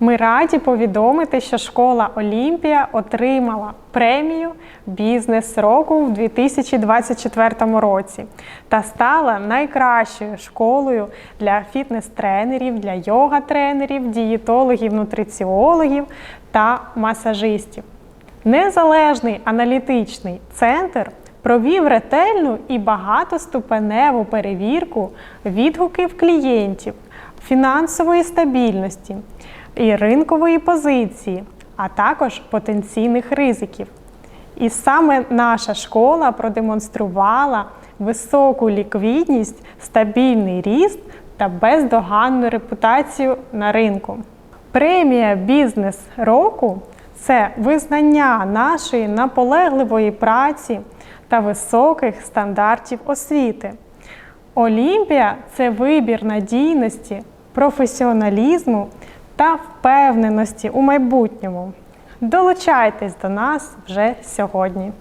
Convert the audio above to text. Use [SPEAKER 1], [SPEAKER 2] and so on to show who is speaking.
[SPEAKER 1] раді повідомити, що школа Олімпія отримала премію Бізнес року в 2024 році та стала найкращою школою для фітнес-тренерів, для йога-тренерів, дієтологів, нутриціологів та масажистів. Незалежний аналітичний центр провів ретельну і багатоступеневу перевірку відгуків клієнтів, фінансової стабільності і ринкової позиції, а також потенційних ризиків. І саме наша школа продемонструвала високу ліквідність, стабільний ріст та бездоганну репутацію на ринку. Премія Бізнес року це визнання нашої наполегливої праці та високих стандартів освіти. Олімпія це вибір надійності, професіоналізму та впевненості у майбутньому. Долучайтесь до нас вже сьогодні.